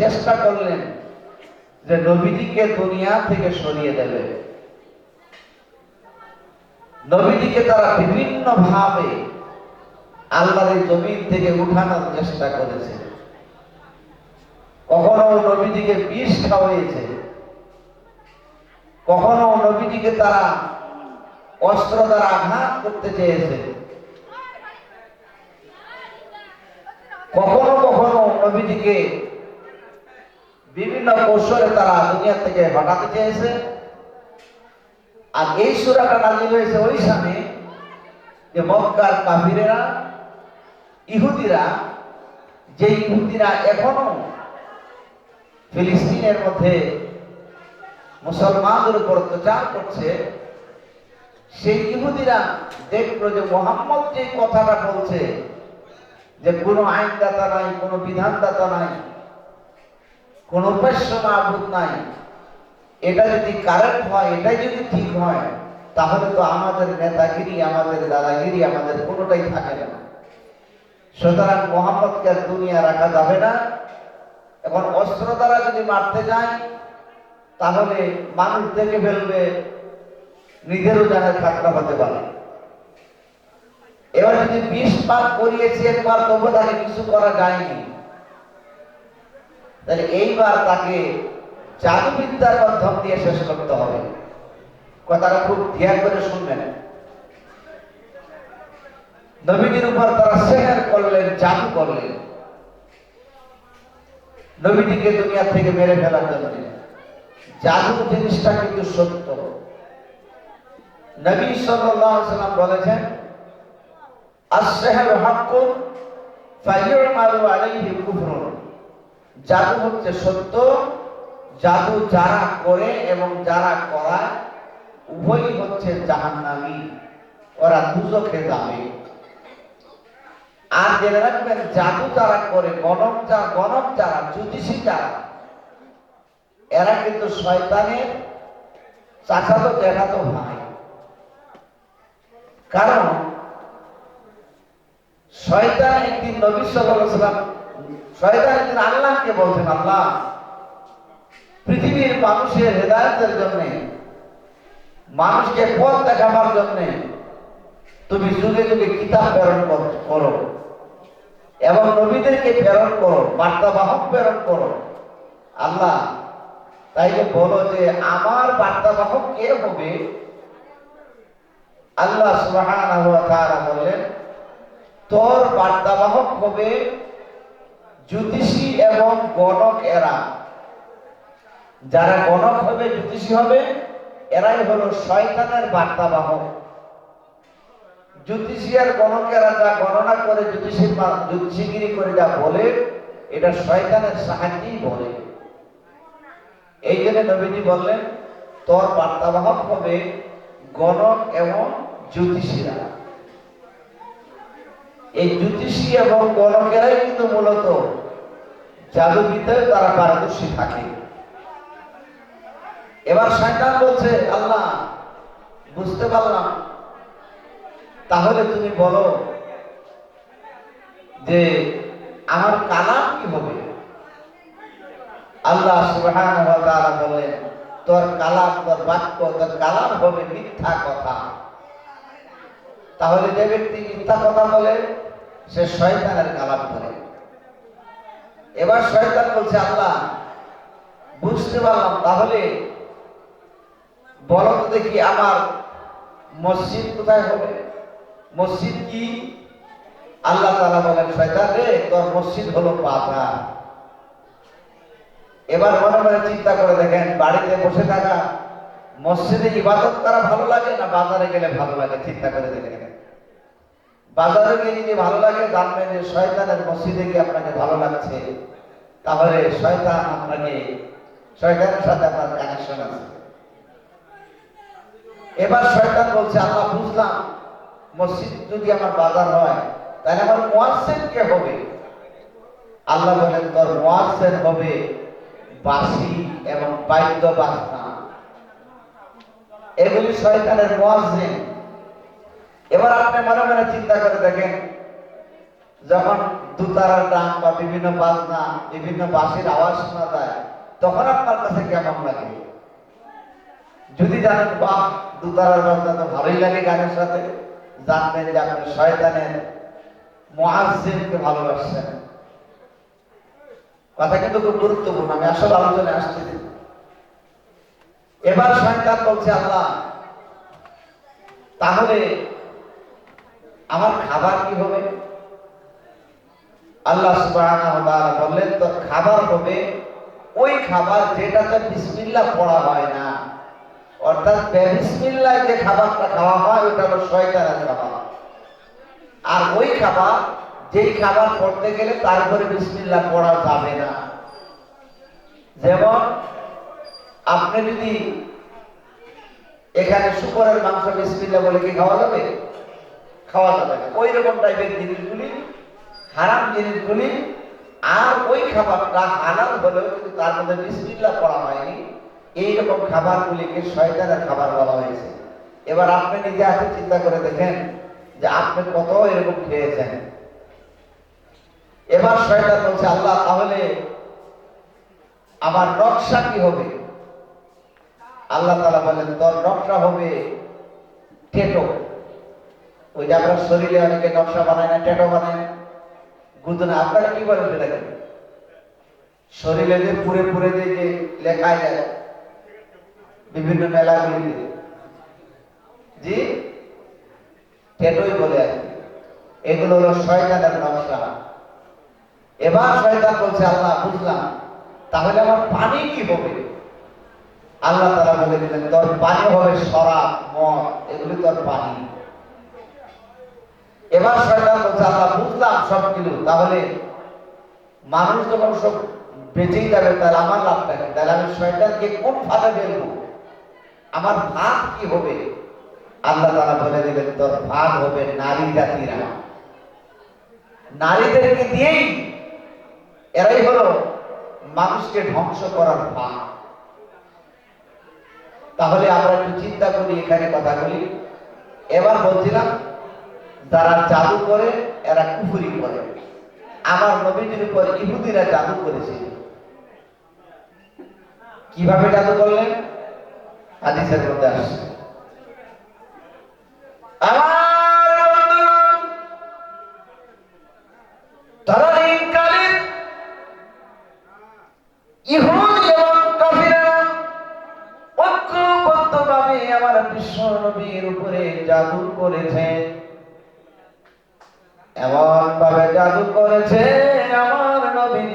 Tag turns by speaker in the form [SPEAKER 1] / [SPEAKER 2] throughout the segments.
[SPEAKER 1] চেষ্টা করলেন যে নবীজিকে দুনিয়া থেকে সরিয়ে দেবে। নবীজিকে তারা বিভিন্ন ভাবে আল্লাহর জমিন থেকে উঠানোর চেষ্টা করেছে। কখনো নবীজিকে বিষ খাওয়াইছে, কখনো নবীজিকে তারা অস্ত্র দ্বারা আঘাত করতে চেয়েছে। কখনো কখনো নবীজিকে বিভিন্ন কৌশলে তারা দুনিয়া থেকে হটাতে চেয়েছে। আর এই সুরাটা নাজিল হয়েছে ওই সময় যে মক্কার কাফিরেরা, ইহুদিরা, যে ইহুদিরা এখনও ফিলিস্তিনের মধ্যে মুসলমানদের উপর অত্যাচার করছে, সেই ইহুদিরা দেখল যে মোহাম্মদ যে কথাটা বলছে, যে কোনো আইনদাতা নাই, কোনো বিধানদাতা নাই কোনো উপাস্য মাহবুদ নাই। এটা যদি কারেক্ট হয়, এটাই যদি ঠিক হয়, তাহলে তো আমাদের নেতাগিরি, আমাদের দাদাগিরি, আমাদের কোনোটাই থাকে না। সুতরাং মোহাম্মদকে দুনিয়া রাখা যাবে না। এখন অস্ত্র দ্বারা যদি মারতে যায়, তাহলে মানুষ দেখে ফেলবে নিজেরও জানের খাতরা হতে পারে। এবার যদি বিষ পাক করিয়েছে, একবার তবু তাকে কিছু করা যায়নি। তাহলে এইবার তাকে জাদুবিদ্যার মাধ্যম দিয়ে শেষ করতে হবে। কথাটা খুব ধ্যান করে শুনবেন। নবীজির উপর তারা সেহের করলেন, জাদু করলেন। নবীজিকে দুনিয়া থেকে মেরে ফেলার জন্য। জাদু জিনিসটা কিন্তু সত্য। নবী সাল্লাম বলেছেন, আস-সিহরু হাক্কুন ফায়ুমালু আলাইহি কুফরুন। জাদু হচ্ছে সত্য, জাদু যারা করে এবং যারা করায় উভয়ই হচ্ছে জাহান্নামী। ওরা দুজখে যাবে আর জেনে রাখবেন, জাদু যারা করে, গণক যা, গণক যারা, জ্যোতিষী যারা, এরা কিন্তু শয়তানের চাচাতো জ্যাঠাতো ভাই। কারণ শয়তান একদিন নবী সাল্লাল্লাহু আলাইহি শয়তান একদিন আল্লাহকে বলছেন, আল্লাহ, পৃথিবীর মানুষের হেদায়তের জন্য, মানুষকে পথ দেখাবার জন্য তুমি যুগে যুগে কিতাব প্রেরণ কর- এবং নবীদেরকে প্রেরণ করো, বার্তাবাহক প্রেরণ করো। আল্লাহ, তাইলে বলো যে আমার বার্তাবাহক কে হবে? আল্লাহ সুবহানাহু ওয়া তাআলা বললেন, তোর বার্তাবাহক হবে জ্যোতিষী এবং গণক এরা। যারা গণক হবে, জ্যোতিষী হবে, এরাই হলো শয়তানের বার্তাবাহক। জ্যোতিষী আর গণকেরা যা গণনা করে, জ্যোতিষীর জ্যোতিষীগিরি করে যা বলে, এটা শয়তানের সাহায্যেই বলে। এই জন্য নবীজি বললেন, তোর বার্তাবাহক হবে গণক এবং জ্যোতিষীরা। এই জ্যোতিষী এবং গণকেরাই কিন্তু মূলত জাদুবিদ্যায় তারা পারদর্শী থাকে। এবার শয়তান বলছে, আল্লাহ, বুঝতে পারলাম। তাহলে তুমি বলো যে আমার কালাম কি হবে? আল্লাহ তাআলা বললেন, তোর কালাম, তোর বাক্য, তোর কালাম হবে মিথ্যা কথা। তাহলে যে ব্যক্তি মিথ্যা কথা বলে সে শয়তানের কালাম করে। এবার শয়তান বলছে, আল্লাহ, বুঝতে পারলাম, তাহলে বলো তো দেখি আমার মসজিদ কোথায় হবে? মসজিদ কি? আল্লাহ তাআলা বলেন, শয়তান রে, তোর মসজিদ হলো বাজার এবার মনে মনে চিন্তা করে দেখেন, বাড়িতে বসে থাকা মসজিদে ইবাদত করা ভালো লাগে না বাজারে গেলে ভালো লাগে? চিন্তা করে দেখেন। বাজারে গেলে ভালো লাগে জানবেন যে শয়তানের মসজিদে গিয়ে আপনাকে ভালো লাগছে, তাহলে শয়তান আপনাকে, শয়তানের সাথে আপনার কানেকশন আছে। এবার শয়তান বলছে, আল্লাহ বুঝলাম, মসজিদ যদি আমার বাজার হয়, তাহলে আমার মোয়াজ্জেন কে হবে? আল্লাহ বলেন, তোর মোয়াজ্জেন হবে বাঁশি এবং বাদ্য বাজনা এগুলি শয়তানের মোয়াজ্জেন। এবার আপনি মনে মনে চিন্তা করে দেখেন যখন দুতারার ডাক বা বিভিন্ন বাজনা, বিভিন্ন বাঁশির আওয়াজ শোনা যায়, তখন আপনার কাছে কেমন লাগে? যদি জানেন, বাহ, দুতারার বাজনা তো ভালোই লাগে গানের সাথে। জানবেন যে আপনি শয়তানের মহাজিনকে ভালোবাসছেন। কথা কিন্তু খুব গুরুত্বপূর্ণ, আমি আসলে আলোচনায় আসতেছি এবার শয়তান বলছে, আল্লাহ, তাহলে আমার খাবার কি হবে? আল্লাহ সুবহানাহু বললেন, তোর খাবার হবে ওই খাবার যেটাতে বিসমিল্লাহ পড়া হয় না। অর্থাৎ বিসমিল্লাহ যে খাবারটা খাওয়া হয় ওটা হলো শয়তানের খাবার। আর ওই খাবার, যেই খাবার পড়তে গেলে তারপরে বিসমিল্লাহ পড়া যাবে না। যেমন, আপনি যদি এখানে শুকরের মাংস বিসমিল্লাহ বলে কি খাওয়া যাবে? খাওয়া যাবে না। ওই রকম টাইপের জিনিসগুলি হারাম জিনিসগুলি আর ওই খাবারটা হালাল হলেও কিন্তু তার মধ্যে বিসমিল্লাহ করা হয়নি। এইরকম খাবারগুলিকে শয়তানের খাবার বলা হয়েছে। এবার আপনি নিজে হাতে চিন্তা করে দেখেন যে আপনি কত এরকম খেয়েছেন। এবার শয়তান বলছে, আল্লাহ, তাহলে আমার নকশা কি হবে? আল্লাহ তালা বলেন তোর নকশা হবে টেটো ওই যে আপনার শরীরে অনেকে নকশা বানায় না টেটো বানায় না। গুদনা আপনারা কি বলেন সেটাকে শরীরে যে পুরে পুরে যে যে লেখা যায়, বিভিন্ন মেলাগুলিতে জি? টেটোই বলে আর এগুলো হলো শয়তানের নকশা এবার শয়তান বলছে, আল্লাহ, বুঝলাম। তাহলে আমার পানি কি হবে? আল্লাহ তারা বলে দিলেন, তোর পানি হবে সরা মদ, এগুলি তোর পানি। এবার শয়তান বলছে আল্লাহ বুঝলাম সব কিছু, তাহলে মানুষ যখন সব বেঁচেই যাবে, তাহলে আমার লাভটা কি তাহলে আমি শয়তানকে কোন ফাঁদে ফেলব? আমার ভাত কি হবে? আল্লাহ তারা বলে দিলেন, তোর ভাত হবে নারী জাতিরা। নারীদেরকে দিয়েই এরাই হলো মানুষকে ধ্বংস করার ভাগ তাহলে আমরা একটু চিন্তা করি, এখানে কথাগুলি এবার বলছিলাম যারা জাদু করে, এরা কুফুরি করে। আমার নবীজির উপর ইহুদিরা জাদু করেছিল কীভাবে জাদু করলেন? হাদিসের মধ্যে আসছে। আমার বিশ্ব নবীর উপরে জাদু করেছে এমন ভাবে জাদু করেছে আমার নবী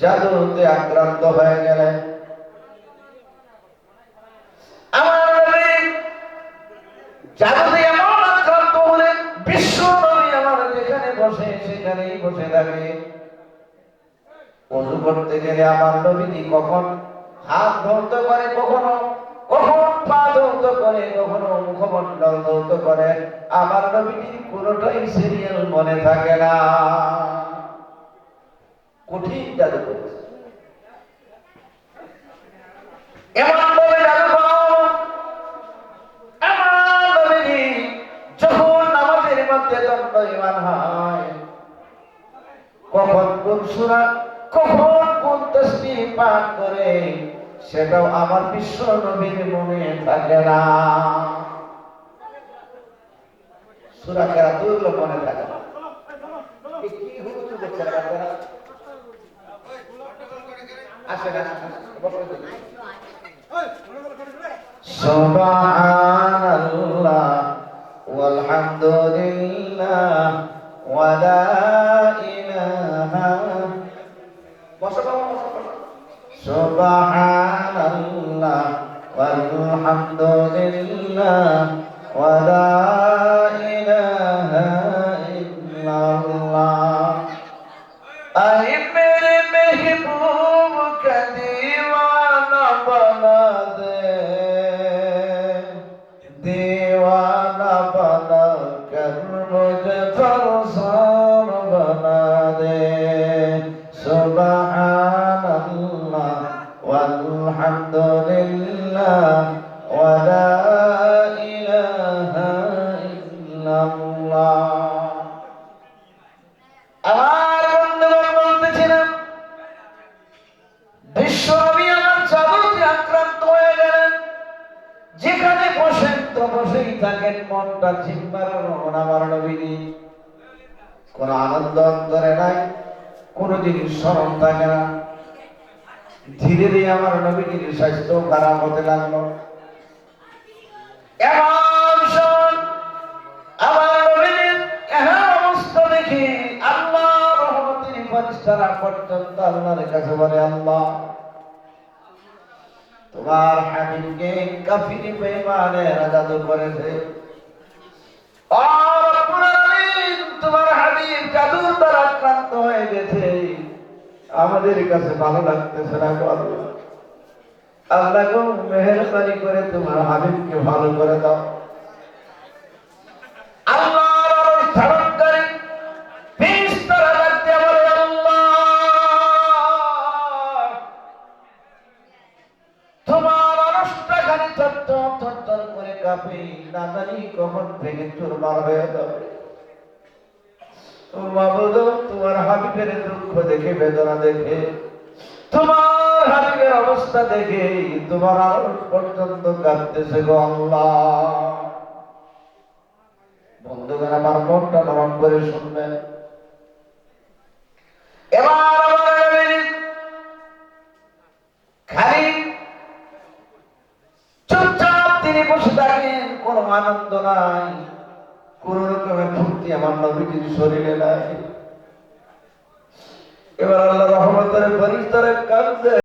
[SPEAKER 1] জাদুতে আক্রান্ত হয়ে গেলেন। নবী বিশ্ব নবী আমার যেখানে বসে বসে থাকে। গেলে আমার নবীজি কখন হাত ধৌত করে কখনো? কখন পা ধৌত করে কখনো মুখমণ্ডল দন্ত করে, আমার নবীজির কোনোটাই সিরিয়াল মনে থাকে না। কঠিন জাদু আমার বিশ্ব নবীর মনে থাকে না। সুরা খেলা দুর্গ মনে থাকে না। সুবহানাল্লাহ ওয়ালহামদুলিল্লাহ ওয়ালা ইলাহা। বসো বাবা, বসো, বসো। সুবহানাল্লাহ ওয়ালহামদুলিল্লাহ ওয়ালা ইলাহা মনটা ঝিম্বার রহমান আমার নবীজি কোন আনন্দ অন্তরে নাই, কোনদিন স্মরণ থাকে না। ধীরে ধীরে আমার নবীজির স্বাস্থ্য খারাপ হতে লাগল। পর্যন্ত আল্লাহর কাছে বলে, আল্লাহ, তোমার হাবিবকে কাফিরি বেঈমানের জাদু করেছে। তোমার আমাদের কাছে ভালো লাগতেছে না আল্লাহ। মেহেরবানি করে তোমার হাবিবকে ভালো করে দাও। আল্লাহর আরশ কাঁপে না জানি কখন ও তোমার হাবিবের দুঃখ দেখে, বেদনা দেখে, তোমার হাবিবের অবস্থা দেখে তোমার পর্যন্ত কাঁদতেছে গো আল্লাহ। বন্ধুগণ, আমার মনটা নরম করে শুনবেন। এবার থাকেন কোনো আনন্দ নাই। কোন রকমের ফুর্তি আমার নবীজির শরীরে নাই। এবার আল্লাহ রহমতের ফরিস্তারে কাঁদছে।